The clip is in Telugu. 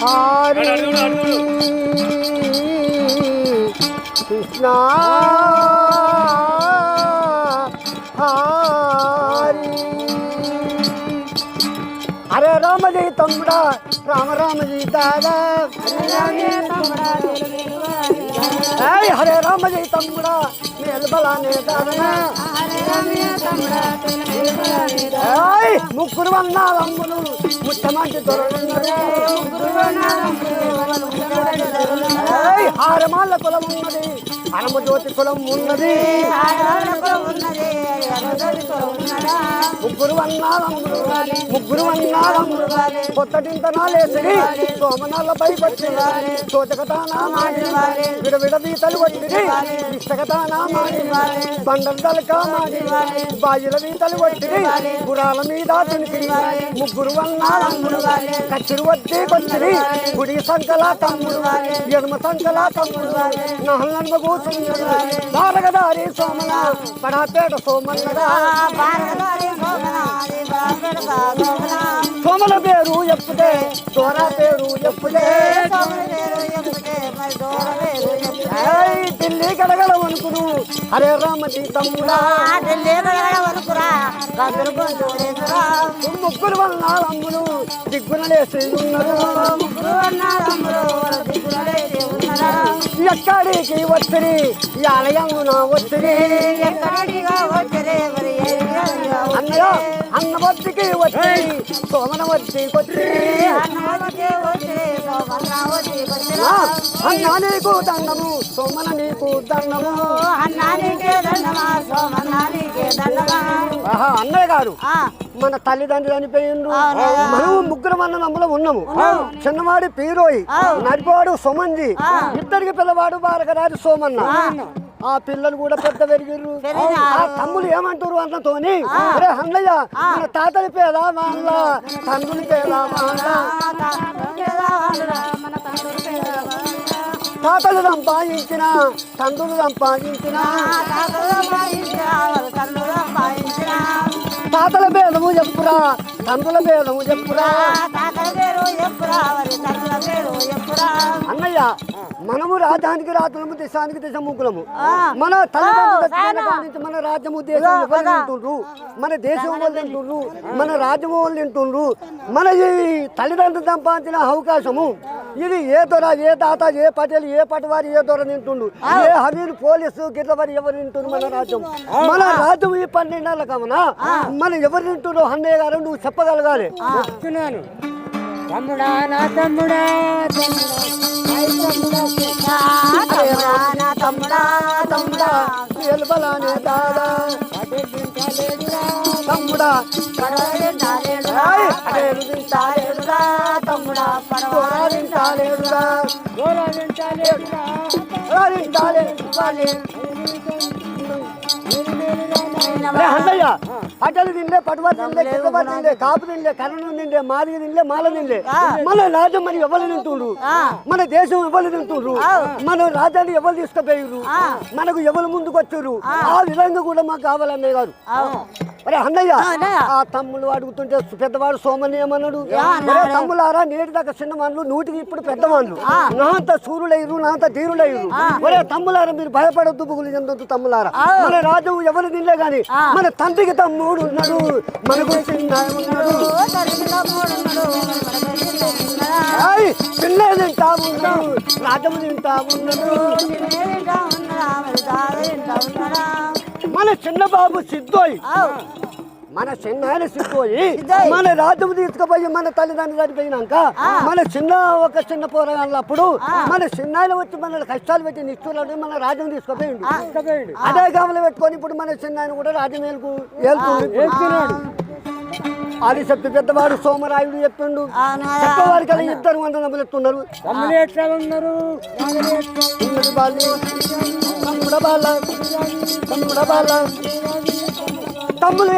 హరి కృష్ణ హరి హరే రామజీ తమ్ముడా రామ రామజీ దాదా. ఏయ్ హరే రామజీ తమ్ముడా మేల్బలానే దాదనా. ముగ్గురు వన్నాలమ్ములు ಉತ್ತಮ హారమాల కులం ఉన్నది. హనుమజ్యోతి కులం ఉన్నది. ముగ్గురు వన్నాలమ్ములు ముగ్గురు వన్నాలమ్ములు కొత్తటింత నాలేసిరి సోమనాల పైకొచ్చి చోచకతానా మాడి విడవిడ బీతలు కొట్టిరి. ఇష్టకతానా మాడి బండలు తలక మాడి బాయిల బీతలు కొట్టిరి. గురాల మీద తినికిరి ముగ్గురు వన్నాలమ్ములు కచ్చిరి వడ్డీ కొచ్చిరి గుడి సంకల తమ్ముడు ఎడమ సంకల తమ్ముడు నహల్లన్మ కూర్చున్నాడు బారగదారి సోమన. పడాపేట సోమన్నదా సోమల పేరు ఎప్పుడే? దోర పేరు గడగడ వణుకును హరే రామజీ తమ్ముడా. ముగ్గురు వల్ల అమ్ములు దిగ్గున లేసి ఉన్నారు. ఎక్కడికి వచ్చిరి ఈ ఆలయమున వచ్చిరి అన్నయ్య అన్న వద్దికి వచ్చి సోమన వచ్చి వచ్చి అన్న నీకు దండము సోమన నీకు దండము. ఆహా అన్నయ్య గారు మన తల్లిదండ్రులు చనిపోయిండ్రు. మనము ముగ్గురు మన నమ్మలో ఉన్నాము. చిన్నవాడు పీరోయి నడిపవాడు సోమంజి ఇద్దరికి పిల్లవాడు బారకరాజు సోమన్న. ఆ. పిల్లలు కూడా పెద్ద పెరిగిర్రు. ఆ తమ్ములు ఏమంటారు అన్నతోని అరే అన్నయ్య మన తాతల పేద వాళ్ళ తండ్రుల పేద వాళ్ళ తాతలు సంపాదించిన తండ్రులు సంపాదించిన. తాతల భేదము చెప్పురా తండ్రుల భేదము చెప్పురా. అన్నయ్య మనము రాజ్యానికి రాత్రులము దేశానికి దేశం ముగ్గులము మన తల్లిదండ్రుల నుంచి మన రాజ్యం ఉద్దేశం ఎవరు తింటుండ్రు మన దేశం వాళ్ళు తింటుండ్రు మన రాజ్యం వాళ్ళు తింటుండ్రు మన ఈ తల్లిదండ్రులు సంపాదించిన అవకాశము ఇది ఏ దొర ఏ తాత ఏ పటేల్ ఏ పటవారి ఏ దొర తింటుండు ఏ హవీలు పోలీసు గిట్లవారి ఎవరు తింటుండ్రు మన రాజ్యం మన రాజ్యం ఈ పన్నెండేళ్ళ కమనా మనం ఎవరు తింటుండ్రో అన్నయ్య గారు నువ్వు చెప్పగలగాలి తమ్ముడా నా తమ్ముడా తమ్ముడా తమ్ముడా దాదా తమ్ముడా ఏయ్, అటలు తినలే పటువ తినలే కిందప తినలే కాపు తినలే కరణం తినలే మాదిగ తినలే మాల తినలే. మన రాజ్యం మరి ఎవరు తింటుండ్రు? మన దేశం ఎవరు తింటుండ్రు? మన రాజ్యాన్ని ఎవరు తీసుకుపోయారు మనకు ఎవరు ముందుకు వచ్చారు ఆ విధంగా కూడా మాకు కావాలన్నయ్య గారు. అన్నయ్య ఆ తమ్ముడు అడుగుతుంటే పెద్దవాడు సోమని ఏమన్నాడు తమ్ములారా నేటి దాకా చిన్న వాళ్ళు నూటికి ఇప్పుడు పెద్దవాళ్ళు. నాంత సూర్యులయ్యారు నాంత ధీరులయ్యారు. ఒరే తమ్ములారా మీరు భయపడొద్దు బుగులు చెందొద్దు తమ్ములారా. మన రాజు ఎవరు తినలే గాని మన తండ్రికి తమ్ముడు ఉన్నాడు. ఉన్నాడు. ఏయ్, చిన్న తింటా ఉన్నాడు. రాజము తింటా ఉన్నాడు. మన చిన్న బాబు సిద్ధోయ్ మన చిన్న ఆయన సిద్ధోయి. మన రాజ్యం తీసుకుపోయి మన తల్లిదండ్రులు చనిపోయినాక మన చిన్న ఒక చిన్న పోరాళ్ళప్పుడు మన చిన్న ఆయన వచ్చి మన కష్టాలు పెట్టి నిష్ఠూరాడు మన రాజ్యం తీసుకుపోయిండు. అదే గమలు పెట్టుకొని ఇప్పుడు మన చిన్న ఆయన కూడా రాజ్యం ఏలుకు అది చెప్పి పెద్దవాడు సోమరాయుడు చెప్పిండు కదా ఇద్దరు వంద నమ్మలు ఎత్తున్నారు తమ్ముడు